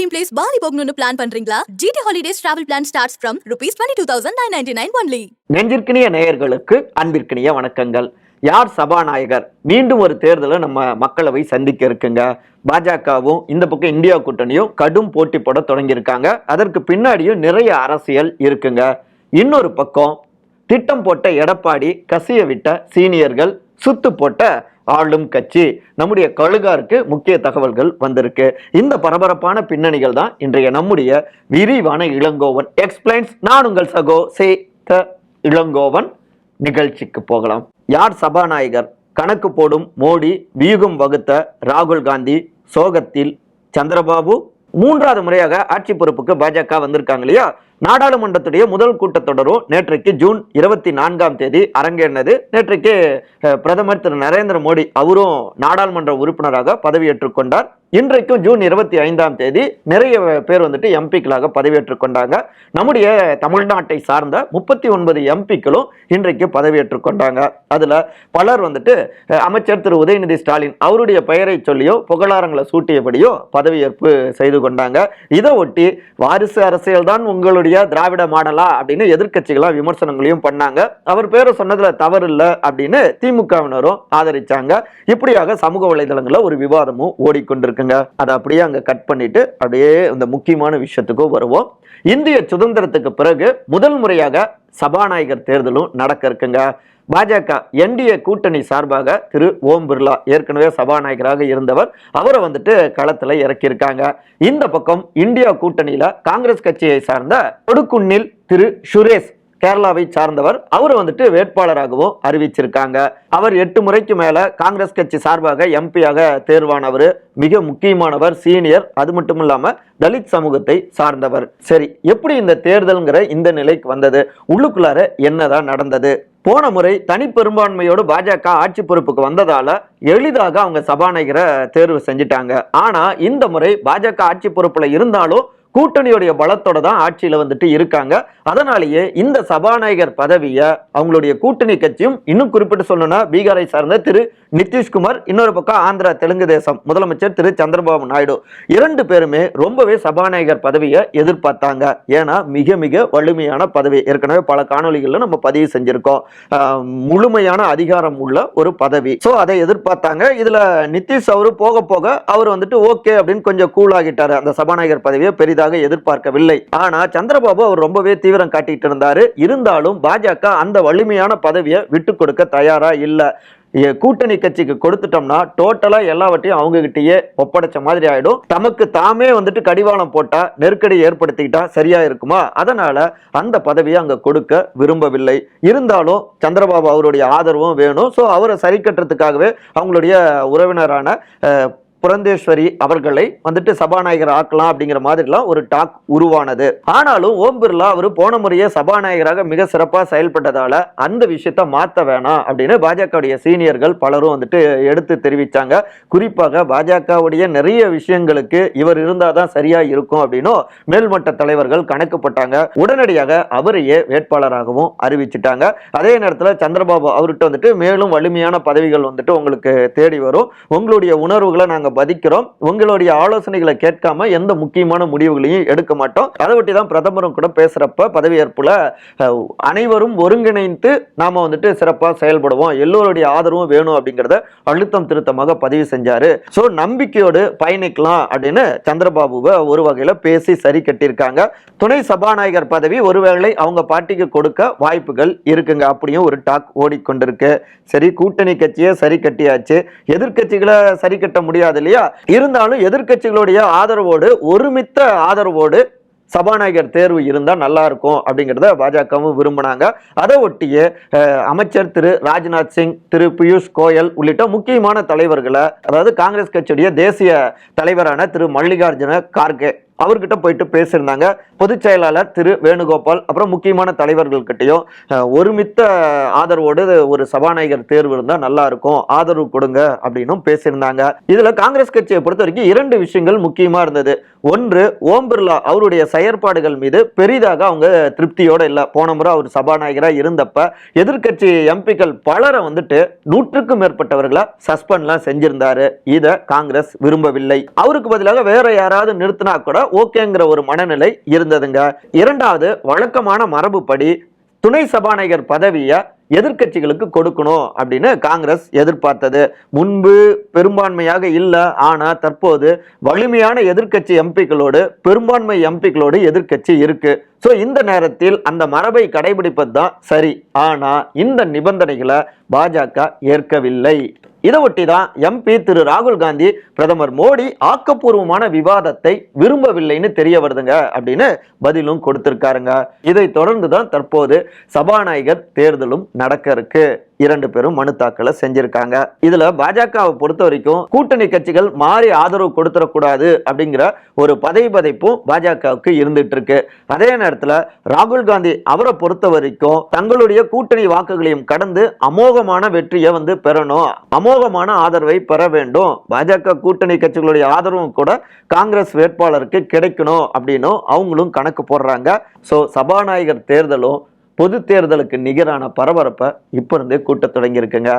Dream place Bali போகணும்னு plan பண்றீங்களா? GT holidays travel plan starts from rupees twenty two thousand nine ninety nine only நெஞ்சிற்கினிய நேயர்களுக்கு அன்பிற்கினிய வணக்கங்கள். யார் சபாநாயகர்? மீண்டும் ஒரு தேர்தலை நம்ம மக்களவை சந்திக்க இருக்குங்க. பாஜகவும் இந்த பக்கம் இந்தியா கூட்டணியும் கடும் போட்டி போட தொடங்கியிருக்காங்க. அதற்கு பின்னாடியும் நிறைய அரசியல் இருக்குங்க. இன்னொரு பக்கம் திட்டம் போட்ட எடப்பாடி கசிய விட்ட சீனியர்கள் சுத்து போட்ட ஆளும் கட்சி. நம்முடைய கழுகாருக்கு முக்கிய தகவல்கள் வந்திருக்கு. இந்த பரபரப்பான பின்னணிகள் தான் இன்றைய நம்முடைய விரிவான இளங்கோவன் எக்ஸ்பிளைன்ஸ். நான் உங்கள் சகோ சே த இளங்கோவன். நிகழ்ச்சிக்கு போகலாம். யார் சபாநாயகர்? கணக்கு போடும் மோடி வியூகம் வகுத்த ராகுல் காந்தி சோகத்தில் சந்திரபாபு. மூன்றாவது முறையாக ஆட்சி பொறுப்புக்கு பாஜக வந்திருக்காங்க இல்லையா? நாடாளுமன்றத்துடைய முதல் கூட்டத்தொடரும் நேற்றைக்கு ஜூன் இருபத்தி நான்காம் தேதி அரங்கேறினது. நேற்றைக்கு பிரதமர் திரு நரேந்திர மோடி அவரும் நாடாளுமன்ற உறுப்பினராக பதவியேற்றுக் கொண்டார். இன்றைக்கும் ஜூன் இருபத்தி ஐந்தாம் தேதி நிறைய பேர் வந்துட்டு எம்பிக்களாக பதவியேற்றுக் கொண்டாங்க நம்முடைய தமிழ்நாட்டை சார்ந்த முப்பத்தி ஒன்பது எம்பிக்களும் இன்றைக்கு பதவியேற்றுக் கொண்டாங்க அதுல பலர் வந்துட்டு அமைச்சர் திரு உதயநிதி ஸ்டாலின் அவருடைய பெயரை சொல்லியோ புகழாரங்களை சூட்டியபடியோ பதவியேற்பு செய்து கொண்டாங்க. இதை ஒட்டி வாரிசு அரசியல் தான் உங்களுடைய திராவிட மாடலா அப்படின்னு எதிர்கட்சிகளாக விமர்சனங்களையும் பண்ணாங்க. அவர் பேரை சொன்னதுல தவறு இல்லை அப்படின்னு திமுகவினரும் ஆதரிச்சாங்க. இப்படியாக சமூக வலைதளங்களில் ஒரு விவாதமும் ஓடிக்கொண்டிருக்கு. இருக்குங்க அதை அப்படியே அங்கே கட் பண்ணிட்டு அப்படியே இந்த முக்கியமான விஷயத்துக்கும் வருவோம். இந்திய சுதந்திரத்துக்கு பிறகு முதல் முறையாக சபாநாயகர் தேர்தலும் நடக்க இருக்குங்க. பாஜக என்டிஏ கூட்டணி சார்பாக திரு ஓம் பிர்லா ஏற்கனவே சபாநாயகராக இருந்தவர். அவரை வந்துட்டு களத்தில் இறக்கியிருக்காங்க. இந்த பக்கம் இந்தியா கூட்டணியில் காங்கிரஸ் கட்சியை சார்ந்த கொடுக்குன்னில் திரு சுரேஷ் கேரளாவை சார்ந்தவர். அவர் வந்துட்டு வேட்பாளராகவும் அறிவிச்சிருக்காங்க. அவர் எட்டு முறைக்கு மேல காங்கிரஸ் கட்சி சார்பாக எம்பியாக தேர்வானவர் மிக முக்கியமானவர் சீனியர் அது மட்டும் இல்லாம தலித் சமூகத்தை சார்ந்தவர். சரி எப்படி இந்த தேர்தல்ங்கிற இந்த நிலைக்கு வந்தது? உள்ளுக்குள்ளார என்னதான் நடந்தது? போன முறை தனிப்பெரும்பான்மையோடு பாஜக ஆட்சி பொறுப்புக்கு வந்ததால எளிதாக அவங்க சபாநாயகரை தேர்வு செஞ்சிட்டாங்க. ஆனா இந்த முறை பாஜக ஆட்சி பொறுப்புல இருந்தாலும் கூட்டணியுடைய பலத்தோட தான் ஆட்சியில் வந்துட்டு இருக்காங்க. அதனாலேயே இந்த சபாநாயகர் பதவியை அவங்களுடைய கூட்டணி கட்சியும் இன்னும் குறிப்பிட்டு சொல்லணும்னா பீகாரை சார்ந்த திரு நிதிஷ்குமார் இன்னொரு பக்கம் ஆந்திரா தெலுங்கு தேசம். முதலமைச்சர் திரு. சந்திரபாபு நாயுடு. இரண்டு பேருமே ரொம்பவே சபாநாயகர் பதவியை எதிர்பார்த்தாங்க. ஏன்னா மிக மிக வலிமையான பதவி. ஏற்கனவே பல காணொலிகளில் நம்ம பதிவு செஞ்சிருக்கோம். முழுமையான அதிகாரம் உள்ள ஒரு பதவி. ஸோ அதை எதிர்பார்த்தாங்க. இதில் நிதிஷ் அவரு போக போக அவர் வந்துட்டு ஓகே அப்படின்னு கொஞ்சம் கூல் ஆகிட்டாரு. அந்த சபாநாயகர் பதவியை பெரிதாக எதிர்பார்க்கவில்லை. ஆனால் சந்திரபாபு அவர் ரொம்பவே தீவிரம் காட்டிட்டு இருந்தாரு. இருந்தாலும் பாஜக அந்த வலிமையான பதவியை விட்டு கொடுக்க தயாரா இல்லை. கூட்டணி கட்சிக்கு கொடுத்துட்டோம்னா டோட்டலா எல்லாவற்றையும் அவங்க கிட்டயே ஒப்படைச்ச மாதிரி ஆயிடும். தமக்கு தாமே வந்துட்டு கடிவாளம் போட்டா நெருக்கடி ஏற்படுத்திக்கிட்டா சரியா இருக்குமா? அதனால அந்த பதவியை அங்க கொடுக்க விரும்பவில்லை. இருந்தாலும் சந்திரபாபு அவருடைய ஆதரவும் வேணும். ஸோ அவரை சரி கட்டுறதுக்காகவே அவங்களுடைய உறவினரான புரந்தேஸ்வரி அவர்களை வந்துட்டு சபாநாயகர் ஆக்கலாம் அப்படிங்கிற மாதிரிலாம் ஒரு டாக் உருவானது. ஆனாலும் ஓம் பிர்லா அவர் போன முறையே சபாநாயகராக மிக சிறப்பாக செயல்பட்டதால அந்த விஷயத்த மாத்த வேணாம் அப்படின்னு பாஜகவுடைய சீனியர்கள் பலரும் வந்துட்டு எடுத்து தெரிவித்தாங்க குறிப்பாக பாஜகவுடைய நிறைய விஷயங்களுக்கு இவர் இருந்தால் தான் சரியா இருக்கும் அப்படின்னும் மேல்மட்ட தலைவர்கள் கணக்குப்பட்டாங்க. உடனடியாக அவரையே வேட்பாளராகவும் அறிவிச்சிட்டாங்க. அதே நேரத்தில் சந்திரபாபு அவர்கிட்ட வந்துட்டு மேலும் வலிமையான பதவிகள் வந்துட்டு உங்களுக்கு தேடி வரும். உங்களுடைய உணர்வுகளை நாங்கள் நாங்கள் பதிக்கிறோம் உங்களுடைய ஆலோசனைகளை கேட்காம எந்த முக்கியமான முடிவுகளையும் எடுக்க மாட்டோம். அதை ஒட்டி தான் பிரதமரும் கூட பேசுறப்ப பதவியேற்புல அனைவரும் ஒருங்கிணைந்து நாம வந்துட்டு சிறப்பாக செயல்படுவோம். எல்லோருடைய ஆதரவும் வேணும் அப்படிங்கிறத அழுத்தம் திருத்தமாக பதிவு செஞ்சாரு. ஸோ நம்பிக்கையோடு பயணிக்கலாம் அப்படின்னு சந்திரபாபுவை ஒரு வகையில பேசி சரி கட்டியிருக்காங்க. துணை சபாநாயகர் பதவி ஒருவேளை அவங்க பாட்டிக்கு கொடுக்க வாய்ப்புகள் இருக்குங்க. அப்படியும் ஒரு டாக் ஓடிக்கொண்டிருக்கு. சரி கூட்டணி கட்சியை சரி கட்டியாச்சு. எதிர்க்கட்சிகளை சரி கட்ட முடியாது. இல்லையா? இருந்தாலும் எதிர்க்கட்சிகளுடைய ஆதரவோடு ஒருமித்த ஆதரவோடு சபாநாயகர் தேர்வு இருந்தால் நல்லா இருக்கும் அப்படிங்கிறத பாஜகவும் விரும்பினாங்க. அதை ஒட்டியே அமைச்சர் திரு ராஜ்நாத் சிங் திரு பியூஷ் கோயல் உள்ளிட்ட முக்கியமான தலைவர்களை அதாவது காங்கிரஸ் கட்சியுடைய தேசிய தலைவரான திரு மல்லிகார்ஜுன கார்கே அவர்கிட்ட போயிட்டு பேசியிருந்தாங்க. பொதுச் செயலாளர் திரு வேணுகோபால் அப்புறம் முக்கியமான தலைவர்கள்கிட்டயும் ஒருமித்த ஆதரவோடு ஒரு சபாநாயகர் தேர்வு இருந்தால் நல்லா இருக்கும் ஆதரவு கொடுங்க அப்படின்னும் பேசியிருந்தாங்க. இதில் காங்கிரஸ் கட்சியை பொறுத்த வரைக்கும் இரண்டு விஷயங்கள் முக்கியமாக இருந்தது. ஒன்று ஓம் பிர்லா அவருடைய செயற்பாடுகள் மீது பெரிதாக அவங்க திருப்தியோடு இல்லை. போன முறை அவர் சபாநாயகராக இருந்தப்ப எதிர்க்கட்சி எம்பிக்கள் பலரை வந்துட்டு நூற்றுக்கும் மேற்பட்டவர்களை சஸ்பெண்ட்லாம் செஞ்சிருந்தாரு. இதை காங்கிரஸ் விரும்பவில்லை. அவருக்கு பதிலாக வேற யாராவது நிறுத்தினா கூட ஓகேங்கிற ஒரு மனநிலை இருந்ததுங்க. இரண்டாவது வழக்கமான மரபுப்படி துணை சபாநாயகர் பதவியை எதிர்க்கட்சிகளுக்கு கொடுக்கணும் அப்படின்னு காங்கிரஸ் எதிர்பார்த்தது. முன்பு பெரும்பான்மையாக இல்லை ஆனா தற்போது வலிமையான எதிர்க்கட்சி எம்பிக்களோடு பெரும்பான்மை எம்பிக்களோடு எதிர்க்கட்சி இருக்கு. ஸோ இந்த நேரத்தில் அந்த மரபை கடைபிடிப்பது தான் சரி. ஆனா இந்த நிபந்தனைகளை பாஜக ஏற்கவில்லை. இதை ஒட்டி தான் எம்பி திரு ராகுல் காந்தி பிரதமர் மோடி ஆக்கப்பூர்வமான விவாதத்தை விரும்பவில்லைன்னு தெரிய வருதுங்க அப்படின்னு பதிலும் கொடுத்திருக்காருங்க. இதை தொடர்ந்து தான் தற்போது சபாநாயகர் தேர்தலும் நடக்க இருக்கு. இரண்டு பேரும் மனு தாக்கலை செஞ்சிருக்காங்க. இதுல பாஜகவை பொறுத்த வரைக்கும் கூட்டணி கட்சிகள் மாறி ஆதரவு கொடுத்துடக்கூடாது அப்படிங்கிற ஒரு பதை பதைப்பும் பாஜகவுக்கு இருந்துட்டு இருக்கு அதே நேரத்தில் ராகுல் காந்தி அவரை பொறுத்த வரைக்கும் தங்களுடைய கூட்டணி வாக்குகளையும் கடந்து அமோகமான வெற்றியை வந்து பெறணும். அமோகமான ஆதரவை பெற வேண்டும். பாஜக கூட்டணி கட்சிகளுடைய ஆதரவும் கூட காங்கிரஸ் வேட்பாளருக்கு கிடைக்கணும் அப்படின்னும் அவங்களும் கணக்கு போடுறாங்க. ஸோ சபாநாயகர் தேர்தலும் பொது தேர்தலுக்கு நிகரான பரபரப்பை இப்போ இருந்தே கூட்ட தொடங்கியிருக்குங்க.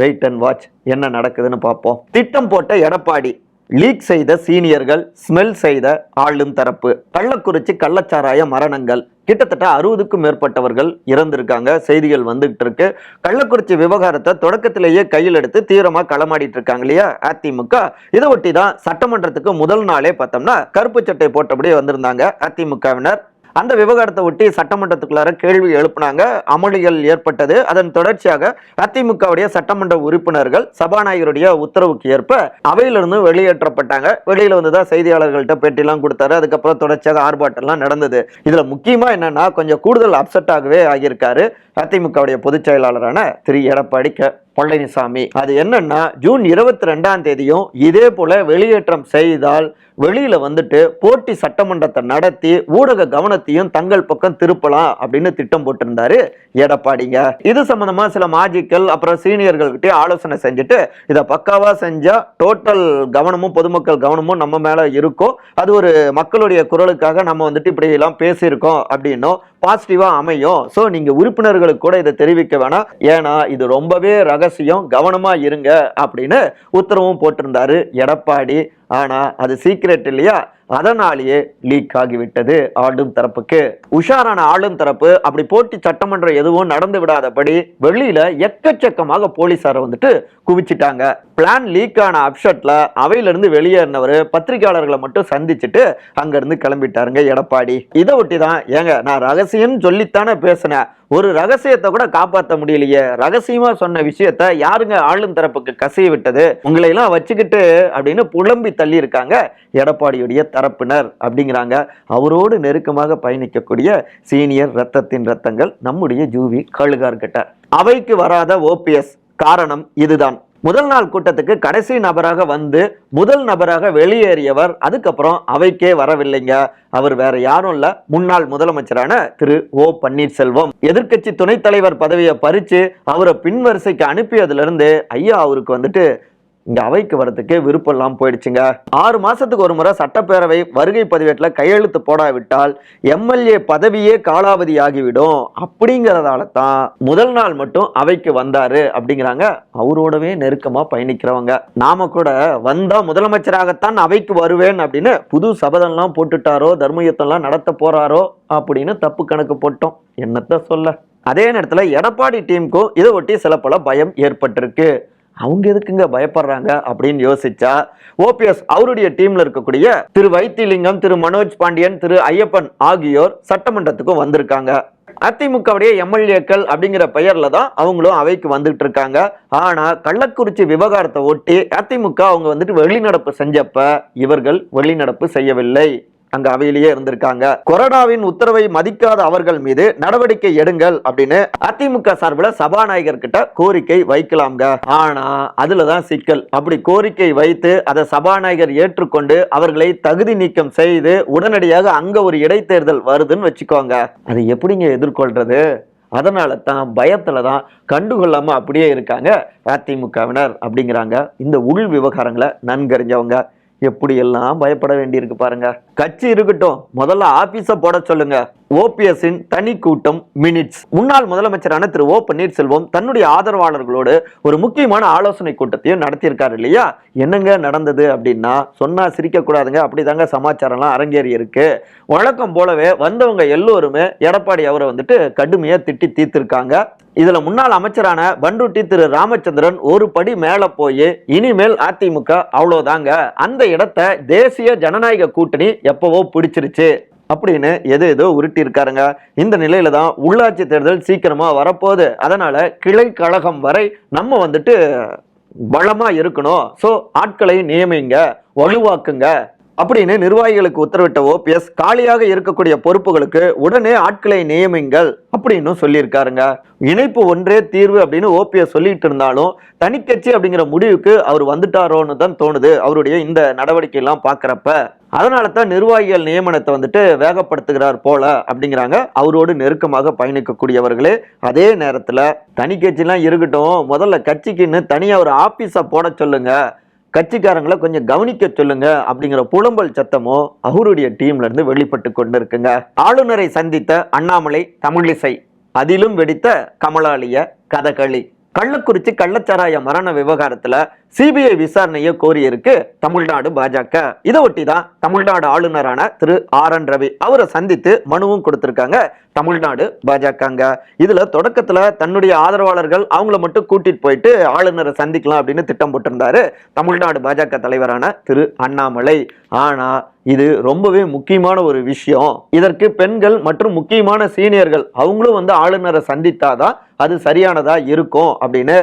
வெயிட் அண்ட் வாட்ச் என்ன நடக்குதுன்னு பார்ப்போம். திட்டம் போட்ட எடப்பாடி லீக் செய்த சீனியர்கள் ஸ்மெல் செய்த ஆளும் தரப்பு கள்ளக்குறிச்சி கள்ளச்சாராய மரணங்கள். கிட்டத்தட்ட அறுபதுக்கும் மேற்பட்டவர்கள் இறந்திருக்காங்க. செய்திகள் வந்துகிட்டு இருக்கு. கள்ளக்குறிச்சி விவகாரத்தை தொடக்கத்திலேயே கையில் எடுத்து தீவிரமாக களமாடிட்டு இருக்காங்க இல்லையா அதிமுக. இதை ஒட்டி தான் சட்டமன்றத்துக்கு முதல் நாளே பார்த்தோம்னா கருப்பு சட்டை போட்டபடியே வந்திருந்தாங்க அதிமுகவினர். அந்த விவகாரத்தை ஒட்டி சட்டமன்றத்துக்குள்ளார கேள்வி எழுப்பினாங்க. அமளிகள் ஏற்பட்டது. அதன் தொடர்ச்சியாக அதிமுகவுடைய சட்டமன்ற உறுப்பினர்கள் சபாநாயகருடைய உத்தரவுக்கு ஏற்ப அவையிலிருந்து வெளியேற்றப்பட்டாங்க. வெளியில வந்து தான் செய்தியாளர்கள்ட்ட பேட்டிலாம் கொடுத்தாரு. அதுக்கப்புறம் தொடர்ச்சியாக ஆர்ப்பாட்டம்லாம் நடந்தது. இதுல முக்கியமா என்னன்னா கொஞ்சம் கூடுதல் அப்செட்டாகவே ஆகியிருக்காரு அதிமுகவுடைய பொதுச் செயலாளரான திரு. எடப்பாடி கே. பழனிசாமி. அது என்னன்னா ஜூன் இருபத்தி ரெண்டாம் தேதியும் இதே போல வெளியேற்றம் செய்தால் வெளியில வந்துட்டு போட்டி சட்டமன்றத்தை நடத்தி ஊடக கவனத்தையும் தங்கள் பக்கம் திருப்பலாம் அப்படின்னு திட்டம் போட்டிருந்தாரு எடப்பாடிங்க. இது சம்பந்தமா சில மாஜிக்கள் அப்புறம் சீனியர்கள்கிட்ட ஆலோசனை செஞ்சுட்டு இதை பக்காவா செஞ்சா டோட்டல் கவனமும் பொதுமக்கள் கவனமும் நம்ம மேல இருக்கும். அது ஒரு மக்களுடைய குரலுக்காக நம்ம வந்துட்டு இப்படி எல்லாம் பேசியிருக்கோம் அப்படின்னும் பாசிட்டிவா அமையும். ஸோ நீங்க உறுப்பினர்களுக்கு கூட இதை தெரிவிக்க வேணாம். ஏன்னா இது ரொம்பவே ரகசியம் கவனமா இருங்க அப்படின்னு உத்தரவும் போட்டிருந்தாரு எடப்பாடி. ஆனா அது சீக்ரெட் இல்லையா? அதனாலேயே லீக் ஆகிவிட்டது. ஆளும் தரப்புக்கு. உஷாரான ஆளும் தரப்பு அப்படி போட்டி சட்டமன்றம் எதுவும் நடந்து விடாதபடி வெளியில எக்கச்சக்கமாக போலீசாரை வந்துட்டு குவிச்சிட்டாங்க. பிளான் லீக் ஆன அப்செட்ல அவையில இருந்து வெளியேறினவர் பத்திரிகையாளர்களை மட்டும் சந்திச்சுட்டு அங்க இருந்து கிளம்பிட்டாருங்க எடப்பாடி. இதை ஒட்டி தான் ஏங்க நான் ரகசியம் சொல்லித்தானே பேசினேன். ஒரு ரகசியத்தை கூட காப்பாற்ற முடியலையே. ரகசியமா சொன்ன விஷயத்த யாருங்க ஆளும் தரப்புக்கு கசிய விட்டது? உங்களை எல்லாம் வச்சுக்கிட்டு அப்படின்னு புலம்பி தள்ளி இருக்காங்க எடப்பாடியுடைய தரப்பினர் அப்படிங்கிறாங்க. அவரோடு நெருக்கமாக பயணிக்கக்கூடிய சீனியர் ரத்தத்தின் ரத்தங்கள் நம்முடைய ஜூவி கழுகார்கிட்ட அவைக்கு வராத ஓபிஎஸ் காரணம் இதுதான். முதல் நாள் கூட்டத்துக்கு கடைசி நபராக வந்து முதல் நபராக வெளியேறியவர் அதுக்கப்புறம் அவைக்கே வரவில்லைங்க. அவர் வேற யாரும் இல்ல. முன்னாள் முதலமைச்சரான திரு ஓ பன்னீர்செல்வம். எதிர்கட்சி துணைத் தலைவர் பதவியை பறிச்சு அவரை பின்வரிசைக்கு அனுப்பியதுல இருந்து ஐயா அவருக்கு வந்துட்டு இங்க அவைக்கு வரதுக்கே விருப்பம் எல்லாம் போயிடுச்சுங்க. ஆறு மாசத்துக்கு ஒரு முறை சட்டப்பேரவை வருகை பதிவேட்டில் கையெழுத்து போடாவிட்டால் எம்எல்ஏ பதவியே காலாவதி ஆகிவிடும் தான் முதல் நாள் மட்டும் அவைக்கு வந்தாரு அப்படிங்கிறாங்க. அவரோடவே நெருக்கமா பயணிக்கிறவங்க. நாம கூட வந்தா முதலமைச்சராகத்தான் அவைக்கு வருவேன் அப்படின்னு புது சபதம்லாம் போட்டுட்டாரோ தர்மயுத்தம்லாம் நடத்த போறாரோ அப்படின்னு தப்பு கணக்கு போட்டோம். என்னத்த சொல்ல? அதே நேரத்தில் எடப்பாடி டீமுக்கும் இதை ஒட்டி சில பல பயம் ஏற்பட்டிருக்கு. அவங்க எதுக்குங்க பயப்படுறாங்க அப்படின்னு யோசிச்சா ஓபிஎஸ் அவருடைய டீம்ல இருக்கக்கூடிய திரு வைத்திலிங்கம் திரு மனோஜ் பாண்டியன் திரு ஐயப்பன் ஆகியோர் சட்டமன்றத்துக்கும் வந்திருக்காங்க. அதிமுகவுடைய எம்எல்ஏக்கள் அப்படிங்கிற பெயர்ல தான் அவங்களும் அவைக்கு வந்துட்டு இருக்காங்க ஆனா கள்ளக்குறிச்சி விவகாரத்தை ஒட்டி அதிமுக அவங்க வந்துட்டு வெளிநடப்பு செஞ்சப்ப இவர்கள் வெளிநடப்பு செய்யவில்லை. அங்க அவையிலேயே இருந்திருக்காங்க. கொரோனாவின் உத்தரவை மதிக்காத அவர்கள் மீது நடவடிக்கை எடுங்கள் அப்படின்னு அதிமுக சார்பில் சபாநாயகர் கிட்ட கோரிக்கை வைக்கலாம்ங்க. ஆனா அதுலதான் சிக்கல். அப்படி கோரிக்கை வைத்து அதை சபாநாயகர் ஏற்றுக்கொண்டு அவர்களை தகுதி நீக்கம் செய்து உடனடியாக அங்க ஒரு இடைத்தேர்தல் வருதுன்னு வச்சுக்கோங்க. அது எப்படிங்க எதிர்கொள்றது? அதனால தான் பயத்தில் தான் கண்டுகொள்ளாமல் அப்படியே இருக்காங்க அதிமுகவினர் அப்படிங்கிறாங்க. இந்த உள் விவகாரங்களை நன்கறிஞ்சவங்க. எப்படி எல்லாம் பயப்பட வேண்டியிருக்கு பாருங்க. கட்சி இருக்கட்டும் முதல்ல ஆபீஸ போட சொல்லுங்க. ஓபிஎஸ்ஸின் தனி கூட்டம் மினிட்ஸ் முன்னாள் முதலமைச்சரான திரு ஓ பன்னீர்செல்வம் தன்னுடைய ஆதரவாளர்களோடு ஒரு முக்கியமான ஆலோசனை கூட்டத்தையும் நடத்தியிருக்காரு இல்லையா? என்னங்க நடந்தது அப்படின்னா சொன்னா சிரிக்க கூடாதுங்க அப்படிதாங்க சமாச்சாரம்லாம் அரங்கேறி இருக்கு. வழக்கம் போலவே வந்தவங்க எல்லோருமே எடப்பாடி அவரை வந்துட்டு கடுமையா திட்டி தீர்த்திருக்காங்க. இதுல முன்னாள் அமைச்சரான பண்டுட்டி திரு ராமச்சந்திரன் ஒரு படி மேல போய் இனிமேல் அதிமுக அவ்வளவுதாங்க அந்த இடத்தை தேசிய ஜனநாயக கூட்டணி எப்பவோ பிடிச்சிருச்சு. அப்படின்னு எது ஏதோ உருட்டியிருக்காருங்க. இந்த நிலையில தான் உள்ளாட்சி தேர்தல் சீக்கிரமாக வரப்போகுது. அதனால கிளை கழகம் வரை நம்ம வந்துட்டு பலமாக இருக்கணும். ஸோ ஆட்களை நியமிங்க வலுவாக்குங்க அப்படின்னு நிர்வாகிகளுக்கு உத்தரவிட்ட ஓபிஎஸ் காலியாக இருக்கக்கூடிய பொறுப்புகளுக்கு உடனே ஆட்களை நியமிங்கள் அப்படின்னு சொல்லியிருக்காருங்க. இணைப்பு ஒன்றே தீர்வு அப்படின்னு ஓபிஎஸ் சொல்லிட்டு இருந்தாலும் தனிக்கட்சி அப்படிங்கிற முடிவுக்கு அவர் வந்துட்டாரோன்னு தான் தோணுது. அவருடைய இந்த நடவடிக்கையெல்லாம் பார்க்குறப்ப. அதனால தான் நிர்வாகிகள் நியமனத்தை வந்துட்டு வேகப்படுத்துகிறார் போல அப்படிங்கிறாங்க. அவரோடு நெருக்கமாக பயணிக்கக்கூடியவர்களே அதே நேரத்தில் தனி கட்சிலாம் இருக்கட்டும் முதல்ல கட்சிக்குன்னு தனியாக ஒரு ஆபீஸை போட சொல்லுங்க. கட்சிக்காரங்களை கொஞ்சம் கவனிக்க சொல்லுங்க அப்படிங்கிற புலம்பல் சத்தமோ அவருடைய டீம்ல இருந்து வெளிப்பட்டு கொண்டு இருக்குங்க ஆளுநரை சந்தித்த அண்ணாமலை தமிழிசை அதிலும் வெடித்த கமலாலிய கதகளி. கள்ளக்குறிச்சி கள்ளச்சாராய மரண விவகாரத்தில் சிபிஐ விசாரணையை கோரியிருக்கு தமிழ்நாடு பாஜக. இதை ஒட்டி தான் தமிழ்நாடு ஆளுநரான திரு ஆர் என் ரவி அவரை சந்தித்து மனுவும் கொடுத்திருக்காங்க தமிழ்நாடு பாஜகங்க. இதுல தொடக்கத்துல தன்னுடைய ஆதரவாளர்கள் அவங்கள மட்டும் கூட்டிட்டு போயிட்டு ஆளுநரை சந்திக்கலாம் அப்படின்னு திட்டம் போட்டிருந்தாரு தமிழ்நாடு பாஜக தலைவரான திரு அண்ணாமலை. ஆனா இது ரொம்பவே முக்கியமான ஒரு விஷயம். இதற்கு பெண்கள் மற்றும் முக்கியமான சீனியர்கள் அவங்களும் வந்து ஆளுநரை சந்தித்தாதான் அது சரியானதா இருக்கும் அப்படின்னு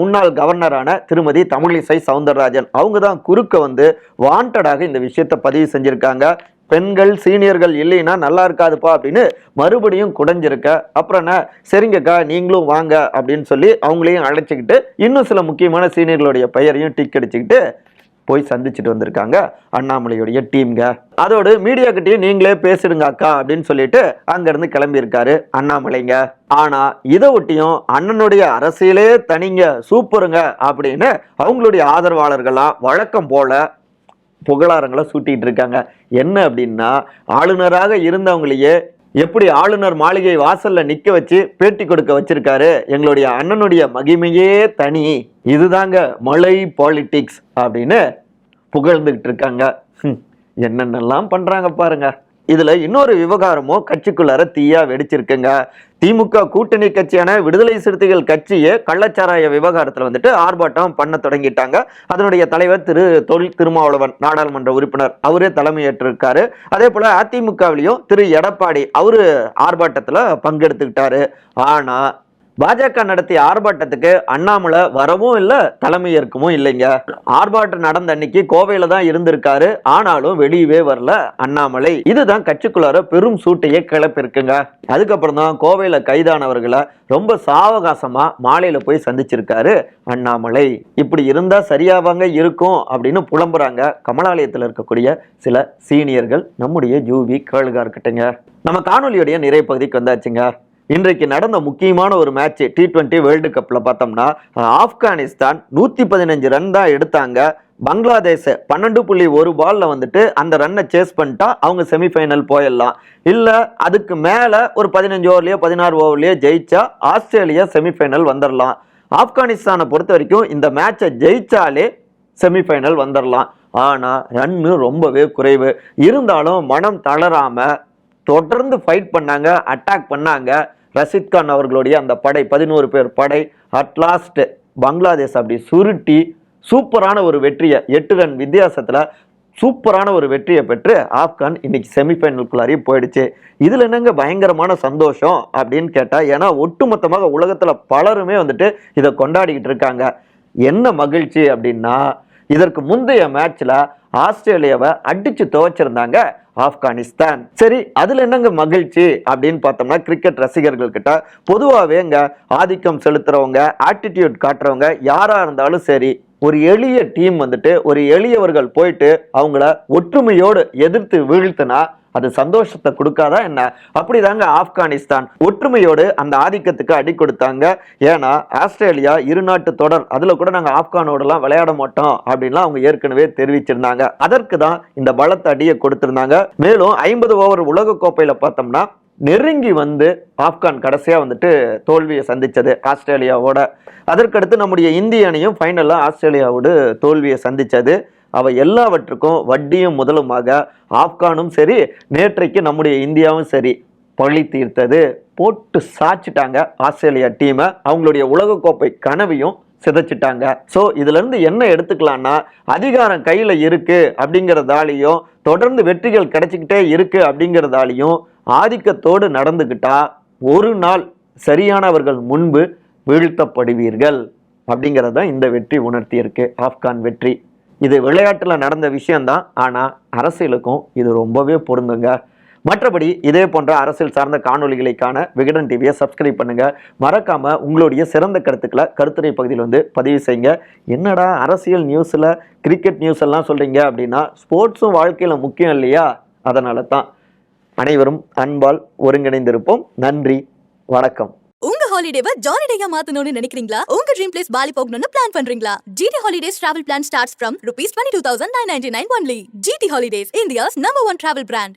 முன்னாள் கவர்னரான திருமதி தமிழ் தமிழிசை சவுந்தரராஜன். அவங்க தான் குறுக்க வந்து வாண்டடாக இந்த விஷயத்தை பதிவு செஞ்சுருக்காங்க. பெண்கள் சீனியர்கள் இல்லைன்னா நல்லா இருக்காதுப்பா அப்படின்னு மறுபடியும் குடைஞ்சிருக்க. அப்புறம் என்ன? சரிங்கக்கா நீங்களும் வாங்க அப்படின்னு சொல்லி அவங்களையும் அழைச்சிக்கிட்டு இன்னும் சில முக்கியமான சீனியர்களுடைய பெயரையும் டிக் அடிச்சுக்கிட்டு போய் சந்திச்சுட்டு வந்திருக்காங்க. அண்ணாமலையுடைய டீம்ங்க அதோடு மீடியாக்கிட்டேயும் நீங்களே பேசிடுங்க அக்கா அப்படின்னு சொல்லிட்டு அங்கேருந்து கிளம்பியிருக்காரு அண்ணாமலைங்க. ஆனால் இதை ஒட்டியும் அண்ணனுடைய அரசியலே தனிங்க சூப்பருங்க அப்படின்னு அவங்களுடைய ஆதரவாளர்கள்லாம் வழக்கம் போல புகழாரங்களை சூட்டிகிட்டு இருக்காங்க. என்ன அப்படின்னா ஆளுநராக இருந்தவங்களையே எப்படி ஆளுநர் மாளிகை வாசல்ல நிக்க வச்சு பேட்டி கொடுக்க வச்சிருக்காரு? எங்களுடைய அண்ணனுடைய மகிமையே தனி. இதுதாங்க மலை பாலிட்டிக்ஸ் அப்படின்னு புகழ்ந்துகிட்டு இருக்காங்க. என்னென்னலாம் பண்றாங்க பாருங்க. இதுல இன்னொரு விவகாரமும் கட்சிக்குள்ளார தீயா வெடிச்சிருக்குங்க. திமுக கூட்டணி கட்சியான விடுதலை சிறுத்தைகள் கட்சியே கள்ளச்சாராய விவகாரத்தில் வந்துட்டு ஆர்ப்பாட்டம் பண்ண தொடங்கிட்டாங்க. அதனுடைய தலைவர் திரு தொழில் திருமாவளவன் நாடாளுமன்ற உறுப்பினர் அவரே தலைமையேற்றிருக்காரு. அதே போல அதிமுகவிலையும் திரு எடப்பாடி அவரு ஆர்ப்பாட்டத்தில் பங்கெடுத்துக்கிட்டாரு. ஆனா பாஜக நடத்திய ஆர்ப்பாட்டத்துக்கு அண்ணாமலை வரவும் இல்லை தலைமை ஏற்கவும் இல்லைங்க. ஆர்ப்பாட்டம் நடந்த அன்னைக்கு கோவையில தான் இருந்திருக்காரு. ஆனாலும் வெளியவே வரல அண்ணாமலை. இதுதான் கட்சிக்குள்ளார பெரும் சூட்டையே கிளப்பிருக்குங்க. அதுக்கப்புறம் தான் கோவையில கைதானவர்களை ரொம்ப சாவகாசமா மாலையில போய் சந்திச்சிருக்காரு அண்ணாமலை. இப்படி இருந்தா சரியாவாங்க இருக்கும் அப்படின்னு புலம்புறாங்க கமலாலயத்தில் இருக்கக்கூடிய சில சீனியர்கள். நம்முடைய ஜூவி கேளுகா இருக்கட்டுங்க நம்ம காணொலியுடைய நிறைய பகுதிக்கு வந்தாச்சுங்க. இன்றைக்கு நடந்த முக்கியமான ஒரு மேட்ச் டி டுவெண்ட்டி வேர்ல்டு கப்பில் பார்த்தோம்னா ஆப்கானிஸ்தான் நூற்றி பதினஞ்சு ரன் தான் எடுத்தாங்க. பங்களாதேஷை பன்னெண்டு புள்ளி ஒரு பாலில் வந்துட்டு அந்த ரன்னை சேஸ் பண்ணிட்டா அவங்க செமிஃபைனல் போயிடலாம். இல்லை அதுக்கு மேலே ஒரு பதினஞ்சு ஓவர்லயோ பதினாறு ஓவர்லயோ ஜெயிச்சா ஆஸ்திரேலியா செமிஃபைனல் வந்துடலாம் ஆப்கானிஸ்தானை பொறுத்த வரைக்கும் இந்த மேட்சை ஜெயிச்சாலே செமிஃபைனல் வந்துடலாம் ஆனால் ரன்னு ரொம்பவே குறைவு. இருந்தாலும் மனம் தளராமல் தொடர்ந்து ஃபைட் பண்ணாங்க அட்டாக் பண்ணாங்க. ரஷித் கான் அவர்களுடைய அந்த படை பதினோரு பேர் படை அட்லாஸ்ட் பங்களாதேஷ் அப்படி சுருட்டி சூப்பரான ஒரு வெற்றியை எட்டு ரன் வித்தியாசத்தில் சூப்பரான ஒரு வெற்றியை பெற்று ஆப்கான் இன்னைக்கு செமிஃபைனலுக்குள்ளாரையே போயிடுச்சு. இதில் என்னங்க பயங்கரமான சந்தோஷம் அப்படின்னு கேட்டால் ஏன்னா ஒட்டுமொத்தமாக உலகத்தில் பலருமே வந்துட்டு இதை கொண்டாடிக்கிட்டு இருக்காங்க. என்ன மகிழ்ச்சி அப்படின்னா இதற்கு முந்தைய மேட்ச்ல ஆஸ்திரேலியாவை அடிச்சு துவைச்சிருந்தாங்க ஆப்கானிஸ்தான். சரி அதுல என்னங்க மகிழ்ச்சி அப்படின்னு பார்த்தோம்னா கிரிக்கெட் ரசிகர்கள் கிட்ட பொதுவாகவே இங்க ஆதிக்கம் செலுத்துறவங்க ஆட்டிடியூட் காட்டுறவங்க யாரா இருந்தாலும் சரி ஒரு எளிய டீம் வந்துட்டு ஒரு எளியவர்கள் போயிட்டு அவங்கள ஒற்றுமையோடு எதிர்த்து வீழ்த்தினா அது சந்தோஷத்தை கொடுக்காதா என்ன? அப்படிதாங்க ஆப்கானிஸ்தான். ஒற்றுமையோடு அந்த ஆதிக்கத்துக்கு அடி கொடுத்தாங்க. ஏன்னா ஆஸ்திரேலியா இரு நாட்டு தொடர் அதுல கூட நாங்கள் ஆப்கானோடலாம் விளையாட மாட்டோம் அப்படின்லாம் அவங்க ஏற்கனவே தெரிவிச்சிருந்தாங்க. அதற்கு தான் இந்த பலத்த அடியை கொடுத்திருந்தாங்க. மேலும் ஐம்பது ஓவர் உலக கோப்பையில பார்த்தோம்னா நெருங்கி வந்து ஆப்கான் கடைசியா வந்துட்டு தோல்வியை சந்திச்சது ஆஸ்திரேலியாவோட. அதற்கடுத்து நம்முடைய இந்திய அணியும் ஃபைனலாக ஆஸ்திரேலியாவோடு தோல்வியை சந்திச்சது. அவை எல்லாவற்றுக்கும் வட்டியும் முதலுமாக ஆப்கானும் சரி நேற்றைக்கு நம்முடைய இந்தியாவும் சரி பழி தீர்த்தது போட்டு சாச்சிட்டாங்க ஆஸ்திரேலியா டீமை அவங்களுடைய உலகக்கோப்பை கனவையும் சிதைச்சிட்டாங்க. ஸோ இதுலேருந்து என்ன எடுத்துக்கலாம்னா அதிகாரம் கையில் இருக்குது அப்படிங்கிறதாலையும் தொடர்ந்து வெற்றிகள் கிடைச்சிக்கிட்டே இருக்குது அப்படிங்கிறதாலையும் ஆதிக்கத்தோடு நடந்துக்கிட்டா ஒரு நாள் சரியானவர்கள் முன்பு வீழ்த்தப்படுவீர்கள். அப்படிங்கிறதான் இந்த வெற்றி உணர்த்தியிருக்கு. ஆப்கான் வெற்றி. இது விளையாட்டில் நடந்த விஷயம்தான். ஆனால் அரசியலுக்கும் இது ரொம்பவே பொருந்துங்க. மற்றபடி இதே போன்ற அரசியல் சார்ந்த காணொளிகளை விகடன் டிவியை சப்ஸ்கிரைப் பண்ணுங்கள் மறக்காமல் உங்களுடைய சிறந்த கருத்துக்களை கருத்துரை பகுதியில் வந்து பதிவு செய்யுங்க. என்னடா அரசியல் நியூஸில் கிரிக்கெட் நியூஸ் எல்லாம் சொல்கிறீங்க அப்படின்னா ஸ்போர்ட்ஸும் வாழ்க்கையில் முக்கியம் இல்லையா? அதனால தான் அனைவரும் அன்பால் ஒருங்கிணைந்திருப்போம். நன்றி வணக்கம். ஹாலிடேவை ஜாலிடேயா மாத்தணும்னு நினைக்கிறீங்களா? உங்க ட்ரீம் பிளேஸ் பாலி போகணும்னு பிளான் பண்றீங்களா? GT holidays travel plan starts from rupees twenty two thousand nine ninety nine only GT holidays India's number one travel brand